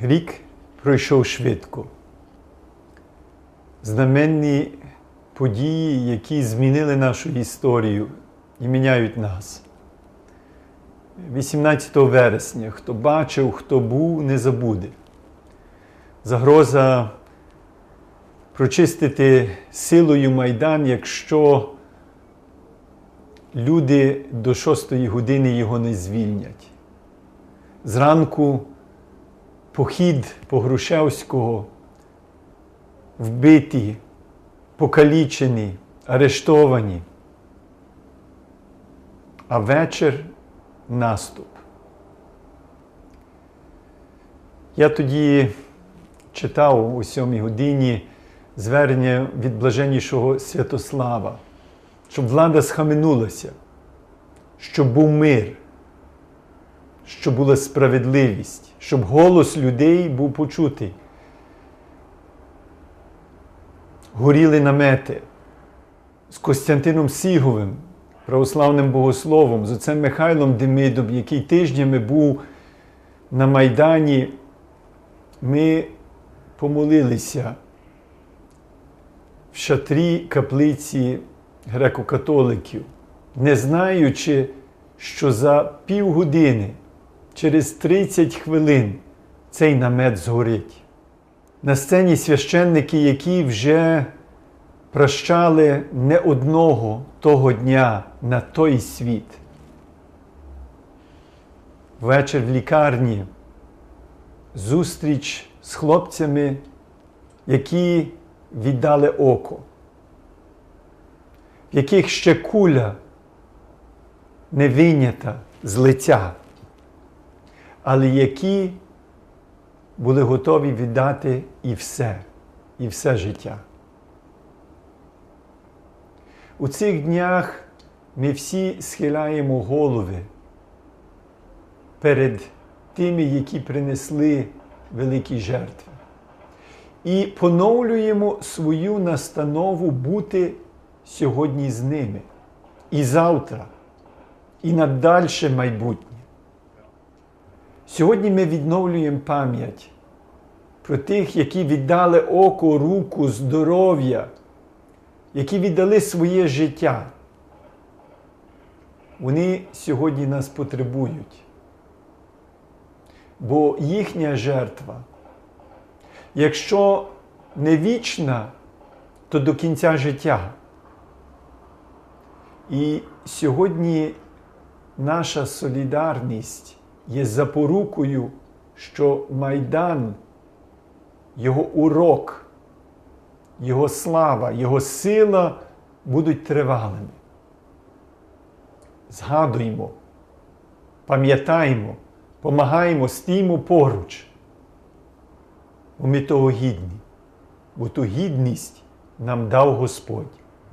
Рік пройшов швидко. Знаменні події, які змінили нашу історію і міняють нас. 18 вересня, хто бачив, хто був, не забуде. Загроза прочистити силою Майдан, якщо люди до 6 години його не звільнять. Зранку похід по Грушевського вбиті, покалічені, арештовані. А вечір наступ. Я тоді читав у сьомій годині звернення від блаженнішого Святослава, щоб влада схаменулася, щоб був мир, щоб була справедливість, щоб голос людей був почутий. Горіли намети з Костянтином Сіговим, православним богословом, з отцем Михайлом Демидом, який тижнями був на Майдані. Ми помолилися в шатрі каплиці греко-католиків, не знаючи, що за півгодини, через 30 хвилин, цей намет згорить. На сцені священники, які вже прощали не одного того дня на той світ. Вечір в лікарні, зустріч з хлопцями, які віддали око, в яких ще куля не вийнята з лиця, але які були готові віддати і все, і все життя. У цих днях ми всі схиляємо голови перед тими, які принесли великі жертви. І поновлюємо свою настанову бути сьогодні з ними. І завтра, і на дальше майбутнє. Сьогодні ми відновлюємо пам'ять про тих, які віддали око, руку, здоров'я, які віддали своє життя. Вони сьогодні нас потребують. Бо їхня жертва, якщо не вічна, то до кінця життя. І сьогодні наша солідарність є запорукою, що Майдан, його урок, його слава, його сила будуть тривалими. Згадуємо, пам'ятаємо, помагаємо, стіймо поруч. Бо ми того гідні, бо ту гідність нам дав Господь.